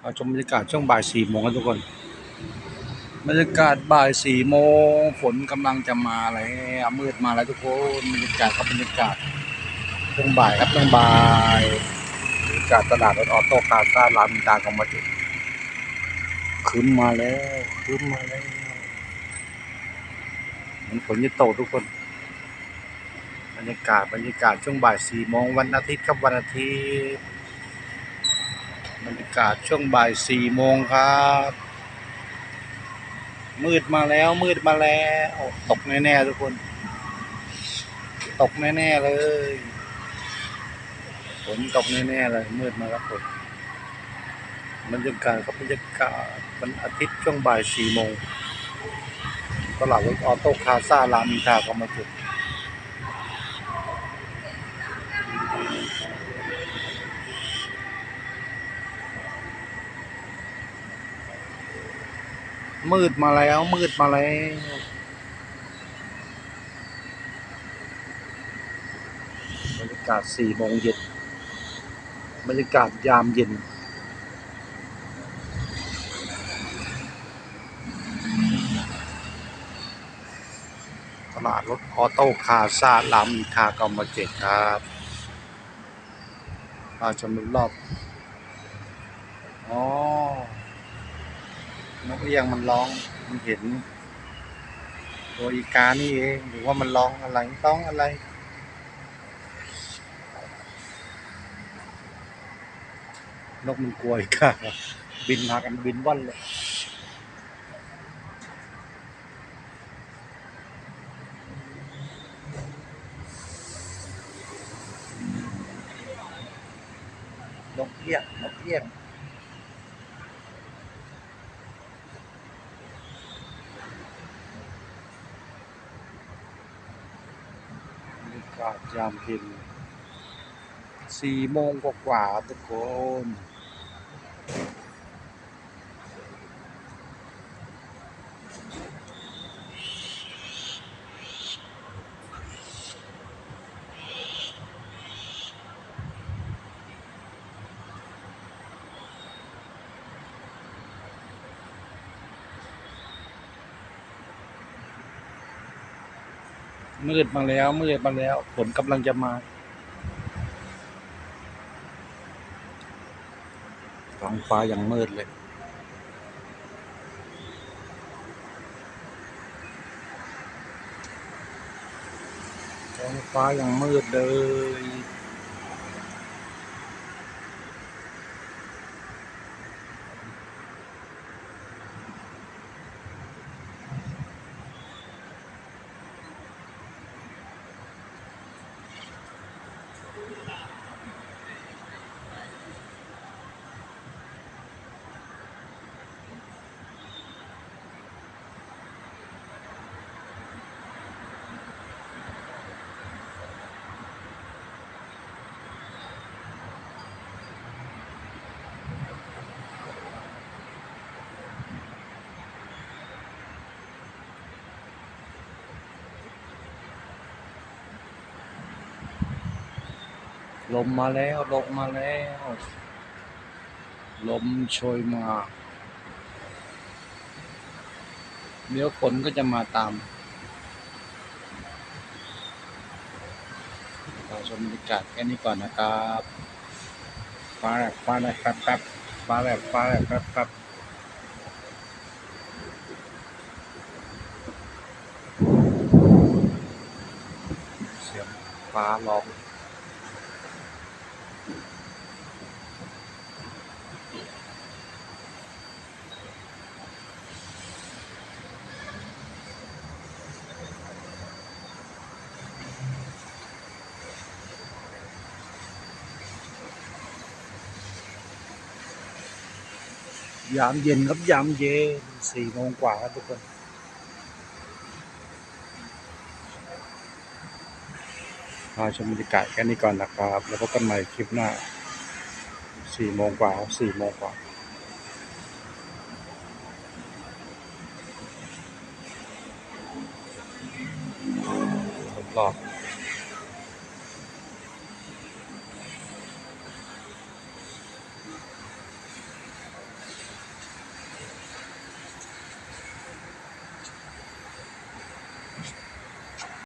เราชมบรรยากาศช่วงบ่ายสี่โมงครับทุกคน บรรยากาศบ่ายสี่โมงฝนกำลังจะมาแล้วมืดมาแล้วทุกคนบรรยากาศครับบรรยากาศช่วงบ่ายครับช่วงบ่ายบรรยากาศตลาดรถออโต้คาซ่าลามินตาของมาจุขึ้นมาแล้วขึ้นมาแล้วมันฝนจะตกทุกคน บรรยากาศบรรยากาศช่วงบ่ายสี่โมงวันอาทิตย์ครับวันอาทิตย์ากาศช่วงบ่ายสี่โมงครับ มืดมาแล้วมืดมาแล้วตกแน่ๆทุกคน ตกแน่ๆเลยฝนตกแน่ๆเลย มืดมาแล้วฝนบรรยากาศครับบรรยากาศวันอาทิตย์ช่วงบ่ายสี่โมงตลาดรถออโต้คาซารามินทราก็มาจุด มืดมาแล้ว มืดมาแล้ว บรรยากาศสี่โมงเย็น บรรยากาศยามเย็น ตลาดรถออโต้คาซาลามอินทรากรมเจ็ดครับมาชมรอบ อ๋อ นกเอี้ยงมันร้องมันเห็น ตัวอีกานี่เองหรือว่ามันร้องอะไรร้องอะไรนกมันกลัวอีกาบินมากันบินว่อนเลยนกเอี้ยงนกเอี้ยง บรรยา กาศยามเย็นสี่โมงกว่าๆทุกคน มืดมาแล้วมืดมาแล้วฝนกำลังจะมาท้องฟ้ายังมืดเลย ท้องฟ้ายังมืดเลย ลมมาแล้ว ลมมาแล้ว ลมโชยมาเดี๋ยวฝนก็จะมาตามเราชมบรรยากาศแค่นี้ก่อนนะครับฟ้าแลบฟ้าแลบแป๊บแป๊บฟ้าแลบฟ้าแลบแป๊บแป๊บเสียงฟ้าร้อง ยามเย็นครับยามเย็นสี่โมงกว่าครับทุกคนาชมบรรยากาศแค่นี้ก่อนนะครับ แล้วพบกันใหม่คลิปหน้าสี่โมงกว่าสี่โมงกว่าทดลอง